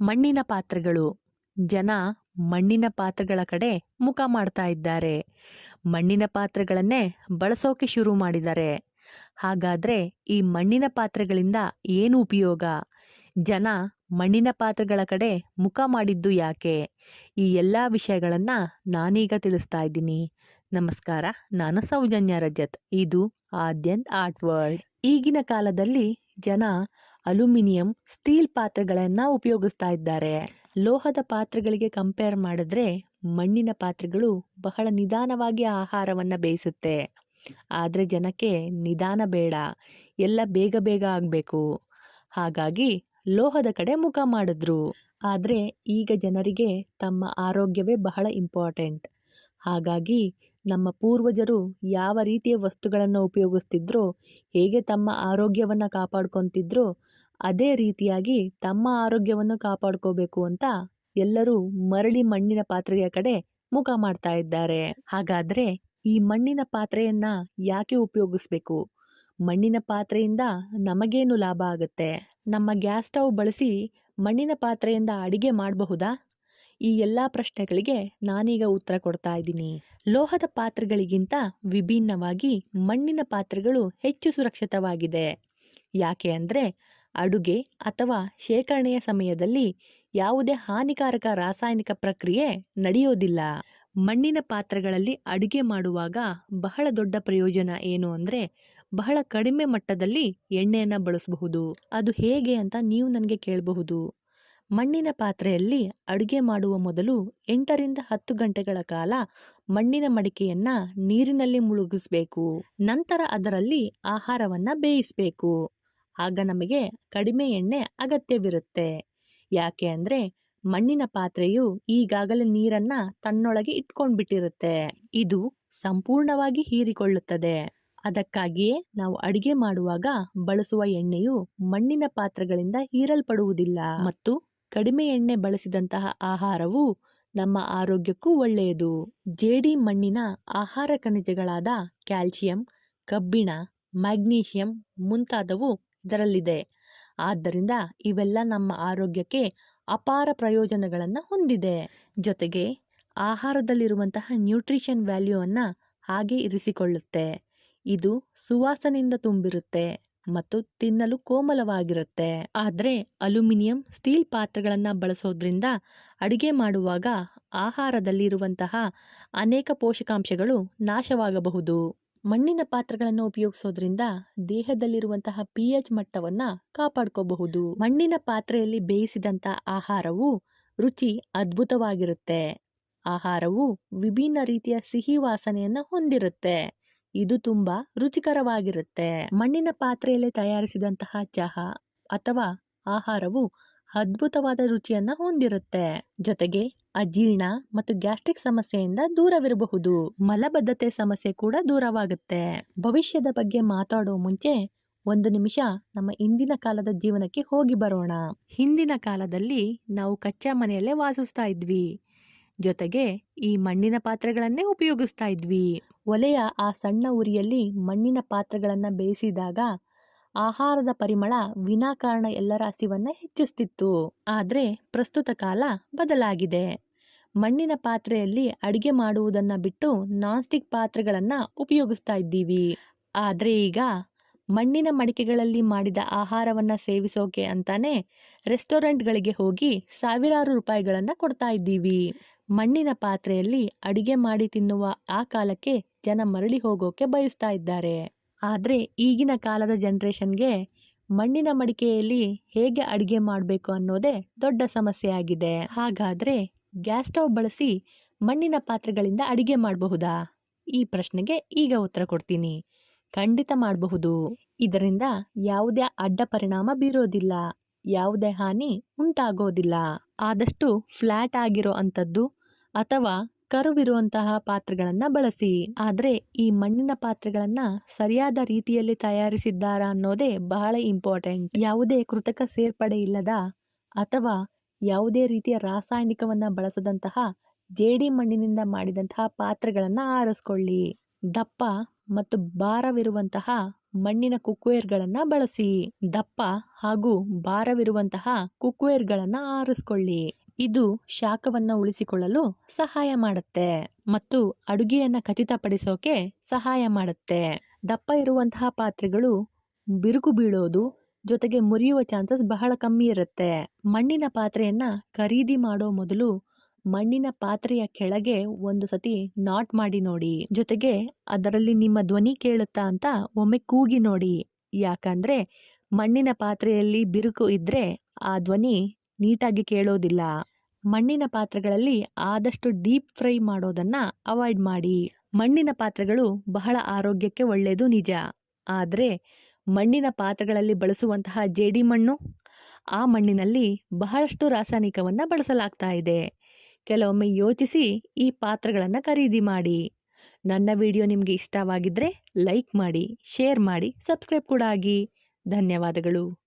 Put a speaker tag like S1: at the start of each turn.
S1: ಮಣ್ಣಿನ ಪಾತ್ರೆಗಳು. ಜನ ಮಣ್ಣಿನ ಪಾತ್ರೆಗಳ ಕಡೆ ಮುಖ ಮಾಡ್ತಾ ಇದ್ದಾರೆ. ಮಣ್ಣಿನ ಪಾತ್ರೆಗಳನ್ನೇ ಬಳಸೋಕೆ ಶುರು ಮಾಡಿದ್ದಾರೆ. ಹಾಗಾದರೆ ಈ ಮಣ್ಣಿನ ಪಾತ್ರೆಗಳಿಂದ ಏನು ಉಪಯೋಗ? ಜನ ಮಣ್ಣಿನ ಪಾತ್ರೆಗಳ ಕಡೆ ಮುಖ ಮಾಡಿದ್ದು ಯಾಕೆ? ಈ ಎಲ್ಲ ವಿಷಯಗಳನ್ನು ನಾನೀಗ ತಿಳಿಸ್ತಾ ಇದ್ದೀನಿ. ನಮಸ್ಕಾರ, ನಾನು ಸೌಜನ್ಯ ರಜತ್. ಇದು ಆದ್ಯಂತ್ ಆರ್ಟ್ ವರ್ಲ್ಡ್. ಈಗಿನ ಕಾಲದಲ್ಲಿ ಜನ ಅಲ್ಯೂಮಿನಿಯಂ ಸ್ಟೀಲ್ ಪಾತ್ರೆಗಳನ್ನು ಉಪಯೋಗಿಸ್ತಾ ಇದ್ದಾರೆ. ಲೋಹದ ಪಾತ್ರೆಗಳಿಗೆ ಕಂಪೇರ್ ಮಾಡಿದ್ರೆ ಮಣ್ಣಿನ ಪಾತ್ರೆಗಳು ಬಹಳ ನಿಧಾನವಾಗಿ ಆಹಾರವನ್ನ ಬೇಯಿಸುತ್ತೆ. ಆದ್ರೆ ಜನಕ್ಕೆ ನಿಧಾನ ಬೇಡ, ಎಲ್ಲ ಬೇಗ ಬೇಗ ಆಗಬೇಕು. ಹಾಗಾಗಿ ಲೋಹದ ಕಡೆ ಮುಖ ಮಾಡಿದ್ರು. ಆದ್ರೆ ಈಗ ಜನರಿಗೆ ತಮ್ಮ ಆರೋಗ್ಯವೇ ಬಹಳ ಇಂಪಾರ್ಟೆಂಟ್. ಹಾಗಾಗಿ ನಮ್ಮ ಪೂರ್ವಜರು ಯಾವ ರೀತಿಯ ವಸ್ತುಗಳನ್ನು ಉಪಯೋಗಿಸ್ತಿದ್ರು, ಹೇಗೆ ತಮ್ಮ ಆರೋಗ್ಯವನ್ನು ಕಾಪಾಡ್ಕೊತಿದ್ರೋ ಅದೇ ರೀತಿಯಾಗಿ ತಮ್ಮ ಆರೋಗ್ಯವನ್ನು ಕಾಪಾಡ್ಕೋಬೇಕು ಅಂತ ಎಲ್ಲರೂ ಮರಳಿ ಮಣ್ಣಿನ ಪಾತ್ರೆಯ ಕಡೆ ಮುಖ ಮಾಡ್ತಾ ಇದ್ದಾರೆ. ಹಾಗಾದ್ರೆ ಈ ಮಣ್ಣಿನ ಪಾತ್ರೆಯನ್ನ ಯಾಕೆ ಉಪಯೋಗಿಸ್ಬೇಕು? ಮಣ್ಣಿನ ಪಾತ್ರೆಯಿಂದ ನಮಗೇನು ಲಾಭ ಆಗುತ್ತೆ? ನಮ್ಮ ಗ್ಯಾಸ್ ಸ್ಟವ್ ಬಳಸಿ ಮಣ್ಣಿನ ಪಾತ್ರೆಯಿಂದ ಅಡಿಗೆ ಮಾಡಬಹುದಾ? ಈ ಎಲ್ಲ ಪ್ರಶ್ನೆಗಳಿಗೆ ನಾನೀಗ ಉತ್ತರ ಕೊಡ್ತಾ ಇದ್ದೀನಿ. ಲೋಹದ ಪಾತ್ರೆಗಳಿಗಿಂತ ವಿಭಿನ್ನವಾಗಿ ಮಣ್ಣಿನ ಪಾತ್ರೆಗಳು ಹೆಚ್ಚು ಸುರಕ್ಷಿತವಾಗಿದೆ. ಯಾಕೆ ಅಂದರೆ ಅಡುಗೆ ಅಥವಾ ಶೇಖರಣೆಯ ಸಮಯದಲ್ಲಿ ಯಾವುದೇ ಹಾನಿಕಾರಕ ರಾಸಾಯನಿಕ ಪ್ರಕ್ರಿಯೆ ನಡೆಯೋದಿಲ್ಲ. ಮಣ್ಣಿನ ಪಾತ್ರೆಗಳಲ್ಲಿ ಅಡುಗೆ ಮಾಡುವಾಗ ಬಹಳ ದೊಡ್ಡ ಪ್ರಯೋಜನ ಏನು ಅಂದರೆ ಬಹಳ ಕಡಿಮೆ ಮಟ್ಟದಲ್ಲಿ ಎಣ್ಣೆಯನ್ನು ಬಳಸಬಹುದು. ಅದು ಹೇಗೆ ಅಂತ ನೀವು ನನಗೆ ಕೇಳಬಹುದು. ಮಣ್ಣಿನ ಪಾತ್ರೆಯಲ್ಲಿ ಅಡುಗೆ ಮಾಡುವ ಮೊದಲು ಎಂಟರಿಂದ ಹತ್ತು ಗಂಟೆಗಳ ಕಾಲ ಮಣ್ಣಿನ ಮಡಿಕೆಯನ್ನ ನೀರಿನಲ್ಲಿ ಮುಳುಗಿಸಬೇಕು. ನಂತರ ಅದರಲ್ಲಿ ಆಹಾರವನ್ನ ಬೇಯಿಸಬೇಕು. ಆಗ ನಮಗೆ ಕಡಿಮೆ ಎಣ್ಣೆ ಅಗತ್ಯವಿರುತ್ತೆ. ಯಾಕೆ ಅಂದರೆ ಮಣ್ಣಿನ ಪಾತ್ರೆಯು ಈಗಾಗಲೇ ನೀರನ್ನ ತನ್ನೊಳಗೆ ಇಟ್ಕೊಂಡ್ಬಿಟ್ಟಿರುತ್ತೆ. ಇದು ಸಂಪೂರ್ಣವಾಗಿ ಹೀರಿಕೊಳ್ಳುತ್ತದೆ. ಅದಕ್ಕಾಗಿಯೇ ನಾವು ಅಡಿಗೆ ಮಾಡುವಾಗ ಬಳಸುವ ಎಣ್ಣೆಯು ಮಣ್ಣಿನ ಪಾತ್ರೆಗಳಿಂದ ಹೀರಲ್ಪಡುವುದಿಲ್ಲ. ಮತ್ತು ಕಡಿಮೆ ಎಣ್ಣೆ ಬಳಸಿದಂತಹ ಆಹಾರವು ನಮ್ಮ ಆರೋಗ್ಯಕ್ಕೂ ಒಳ್ಳೆಯದು. ಜೇಡಿ ಮಣ್ಣಿನ ಆಹಾರ ಖನಿಜಗಳಾದ ಕ್ಯಾಲ್ಸಿಯಂ, ಕಬ್ಬಿಣ ಮ್ಯಾಗ್ನೀಷಿಯಂ ಮುಂತಾದವು ಇದರಲ್ಲಿದೆ. ಆದ್ದರಿಂದ ಇವೆಲ್ಲ ನಮ್ಮ ಆರೋಗ್ಯಕ್ಕೆ ಅಪಾರ ಪ್ರಯೋಜನಗಳನ್ನು ಹೊಂದಿದೆ. ಜೊತೆಗೆ ಆಹಾರದಲ್ಲಿರುವಂತಹ ನ್ಯೂಟ್ರಿಷನ್ ವ್ಯಾಲ್ಯೂವನ್ನು ಹಾಗೆ ಇರಿಸಿಕೊಳ್ಳುತ್ತೆ. ಇದು ಸುವಾಸನೆಯಿಂದ ತುಂಬಿರುತ್ತೆ ಮತ್ತು ತಿನ್ನಲು ಕೋಮಲವಾಗಿರುತ್ತೆ. ಆದರೆ ಅಲ್ಯೂಮಿನಿಯಂ ಸ್ಟೀಲ್ ಪಾತ್ರೆಗಳನ್ನು ಬಳಸೋದ್ರಿಂದ ಅಡುಗೆ ಮಾಡುವಾಗ ಆಹಾರದಲ್ಲಿರುವಂತಹ ಅನೇಕ ಪೋಷಕಾಂಶಗಳು ನಾಶವಾಗಬಹುದು. ಮಣ್ಣಿನ ಪಾತ್ರೆಗಳನ್ನು ಉಪಯೋಗಿಸೋದ್ರಿಂದ ದೇಹದಲ್ಲಿರುವಂತಹ ಪಿ ಎಚ್ ಮಟ್ಟವನ್ನು ಕಾಪಾಡ್ಕೋಬಹುದು. ಮಣ್ಣಿನ ಪಾತ್ರೆಯಲ್ಲಿ ಬೇಯಿಸಿದಂಥ ಆಹಾರವು ರುಚಿ ಅದ್ಭುತವಾಗಿರುತ್ತೆ. ಆಹಾರವು ವಿಭಿನ್ನ ರೀತಿಯ ಸಿಹಿ ವಾಸನೆಯನ್ನು ಹೊಂದಿರುತ್ತೆ. ಇದು ತುಂಬ ರುಚಿಕರವಾಗಿರುತ್ತೆ. ಮಣ್ಣಿನ ಪಾತ್ರೆಯಲ್ಲಿ ತಯಾರಿಸಿದಂತಹ ಚಹಾ ಅಥವಾ ಆಹಾರವು ಅದ್ಭುತವಾದ ರುಚಿಯನ್ನ ಹೊಂದಿರುತ್ತೆ. ಜೊತೆಗೆ ಅಜೀರ್ಣ ಮತ್ತು ಗ್ಯಾಸ್ಟ್ರಿಕ್ ಸಮಸ್ಯೆಯಿಂದ ದೂರವಿರಬಹುದು. ಮಲಬದ್ಧತೆ ಸಮಸ್ಯೆ ಕೂಡ ದೂರವಾಗುತ್ತೆ. ಭವಿಷ್ಯದ ಬಗ್ಗೆ ಮಾತಾಡೋ ಮುಂಚೆ ಒಂದು ನಿಮಿಷ ನಮ್ಮ ಇಂದಿನ ಕಾಲದ ಜೀವನಕ್ಕೆ ಹೋಗಿ ಬರೋಣ. ಹಿಂದಿನ ಕಾಲದಲ್ಲಿ ನಾವು ಕಚ್ಚಾ ಮನೆಯಲ್ಲೇ ವಾಸಿಸ್ತಾ ಇದ್ವಿ. ಜೊತೆಗೆ ಈ ಮಣ್ಣಿನ ಪಾತ್ರೆಗಳನ್ನೇ ಉಪಯೋಗಿಸ್ತಾ ಇದ್ವಿ. ಒಲೆಯ ಆ ಸಣ್ಣ ಉರಿಯಲ್ಲಿ ಮಣ್ಣಿನ ಪಾತ್ರೆಗಳನ್ನು ಬೇಯಿಸಿದಾಗ ಆಹಾರದ ಪರಿಮಳ ವಿನಾಕಾರಣ ಎಲ್ಲರ ಹಸಿವನ್ನು ಹೆಚ್ಚಿಸ್ತಿತ್ತು. ಆದರೆ ಪ್ರಸ್ತುತ ಕಾಲ ಬದಲಾಗಿದೆ. ಮಣ್ಣಿನ ಪಾತ್ರೆಯಲ್ಲಿ ಅಡಿಗೆ ಮಾಡುವುದನ್ನ ಬಿಟ್ಟು ನಾನ್ಸ್ಟಿಕ್ ಪಾತ್ರೆಗಳನ್ನು ಉಪಯೋಗಿಸ್ತಾ ಇದ್ದೀವಿ. ಆದರೆ ಈಗ ಮಣ್ಣಿನ ಮಡಿಕೆಗಳಲ್ಲಿ ಮಾಡಿದ ಆಹಾರವನ್ನ ಸೇವಿಸೋಕೆ ಅಂತಾನೆ ರೆಸ್ಟೋರೆಂಟ್ಗಳಿಗೆ ಹೋಗಿ ಸಾವಿರಾರು ರೂಪಾಯಿಗಳನ್ನ ಕೊಡ್ತಾ ಇದ್ದೀವಿ. ಮಣ್ಣಿನ ಪಾತ್ರೆಯಲ್ಲಿ ಅಡಿಗೆ ಮಾಡಿ ತಿನ್ನುವ ಆ ಕಾಲಕ್ಕೆ ಜನ ಮರಳಿ ಹೋಗೋಕೆ ಬಯಸ್ತಾ ಇದ್ದಾರೆ. ಆದರೆ ಈಗಿನ ಕಾಲದ ಜನ್ರೇಷನ್ಗೆ ಮಣ್ಣಿನ ಮಡಿಕೆಯಲ್ಲಿ ಹೇಗೆ ಅಡಿಗೆ ಮಾಡಬೇಕು ಅನ್ನೋದೇ ದೊಡ್ಡ ಸಮಸ್ಯೆ ಆಗಿದೆ. ಹಾಗಾದ್ರೆ ಗ್ಯಾಸ್ ಸ್ಟವ್ ಬಳಸಿ ಮಣ್ಣಿನ ಪಾತ್ರೆಗಳಿಂದ ಅಡಿಗೆ ಮಾಡಬಹುದಾ? ಈ ಪ್ರಶ್ನೆಗೆ ಈಗ ಉತ್ತರ ಕೊಡ್ತೀನಿ. ಖಂಡಿತ ಮಾಡಬಹುದು. ಇದರಿಂದ ಯಾವುದೇ ಅಡ್ಡ ಪರಿಣಾಮ ಬೀರೋದಿಲ್ಲ. ಯಾವುದೇ ಹಾನಿ ಉಂಟಾಗೋದಿಲ್ಲ. ಆದಷ್ಟು ಫ್ಲಾಟ್ ಆಗಿರೋ ಅಂಥದ್ದು ಅಥವಾ ಕರುವಿರುವಂತಹ ಪಾತ್ರೆಗಳನ್ನು ಬಳಸಿ. ಆದರೆ ಈ ಮಣ್ಣಿನ ಪಾತ್ರೆಗಳನ್ನು ಸರಿಯಾದ ರೀತಿಯಲ್ಲಿ ತಯಾರಿಸಿದ್ದಾರಾ ಅನ್ನೋದೇ ಬಹಳ ಇಂಪಾರ್ಟೆಂಟ್ ಯಾವುದೇ ಕೃತಕ ಸೇರ್ಪಡೆ ಇಲ್ಲದ ಅಥವಾ ಯಾವುದೇ ರೀತಿಯ ರಾಸಾಯನಿಕವನ್ನು ಬಳಸದಂತಹ ಜೇಡಿ ಮಣ್ಣಿನಿಂದ ಮಾಡಿದಂತಹ ಪಾತ್ರೆಗಳನ್ನು ಆರಿಸ್ಕೊಳ್ಳಿ. ದಪ್ಪ ಮತ್ತು ಭಾರವಿರುವಂತಹ ಮಣ್ಣಿನ ಕುಕ್ವೇರ್ಗಳನ್ನು ಬಳಸಿ. ದಪ್ಪ ಹಾಗೂ ಭಾರವಿರುವಂತಹ ಕುಕ್ವೇರ್ಗಳನ್ನು ಆರಿಸ್ಕೊಳ್ಳಿ. ಇದು ಶಾಖವನ್ನು ಉಳಿಸಿಕೊಳ್ಳಲು ಸಹಾಯ ಮಾಡುತ್ತೆ ಮತ್ತು ಅಡುಗೆಯನ್ನು ಖಚಿತಪಡಿಸೋಕೆ ಸಹಾಯ ಮಾಡುತ್ತೆ. ದಪ್ಪ ಇರುವಂತಹ ಪಾತ್ರೆಗಳು ಬಿರುಕು ಬೀಳೋದು ಜೊತೆಗೆ ಮುರಿಯುವ ಚಾನ್ಸಸ್ ಬಹಳ ಕಮ್ಮಿ ಇರುತ್ತೆ. ಮಣ್ಣಿನ ಪಾತ್ರೆಯನ್ನ ಖರೀದಿ ಮಾಡೋ ಮೊದಲು ಮಣ್ಣಿನ ಪಾತ್ರೆಯ ಕೆಳಗೆ ಒಂದು ಸತಿ ನಾಟ್ ಮಾಡಿ ನೋಡಿ. ಜೊತೆಗೆ ಅದರಲ್ಲಿ ನಿಮ್ಮ ಧ್ವನಿ ಕೇಳುತ್ತಾ ಅಂತ ಒಮ್ಮೆ ಕೂಗಿ ನೋಡಿ. ಯಾಕಂದ್ರೆ ಮಣ್ಣಿನ ಪಾತ್ರೆಯಲ್ಲಿ ಬಿರುಕು ಇದ್ರೆ ಆ ಧ್ವನಿ ನೀಟಾಗಿ ಕೇಳೋದಿಲ್ಲ. ಮಣ್ಣಿನ ಪಾತ್ರೆಗಳಲ್ಲಿ ಆದಷ್ಟು ಡೀಪ್ ಫ್ರೈ ಮಾಡೋದನ್ನ ಅವಾಯ್ಡ್ ಮಾಡಿ. ಮಣ್ಣಿನ ಪಾತ್ರೆಗಳು ಬಹಳ ಆರೋಗ್ಯಕ್ಕೆ ಒಳ್ಳೆಯದು ನಿಜ. ಆದರೆ ಮಣ್ಣಿನ ಪಾತ್ರೆಗಳಲ್ಲಿ ಬಳಸುವಂತಹ ಜೇಡಿ ಮಣ್ಣು, ಆ ಮಣ್ಣಿನಲ್ಲಿ ಬಹಳಷ್ಟು ರಾಸಾಯನಿಕವನ್ನು ಬಳಸಲಾಗ್ತಾ ಇದೆ. ಕೆಲವೊಮ್ಮೆ ಯೋಚಿಸಿ ಈ ಪಾತ್ರೆಗಳನ್ನು ಖರೀದಿ ಮಾಡಿ. ನನ್ನ ವಿಡಿಯೋ ನಿಮಗೆ ಇಷ್ಟವಾಗಿದ್ದರೆ ಲೈಕ್ ಮಾಡಿ, ಶೇರ್ ಮಾಡಿ, ಸಬ್ಸ್ಕ್ರೈಬ್ ಕೂಡ ಆಗಿ. ಧನ್ಯವಾದಗಳು.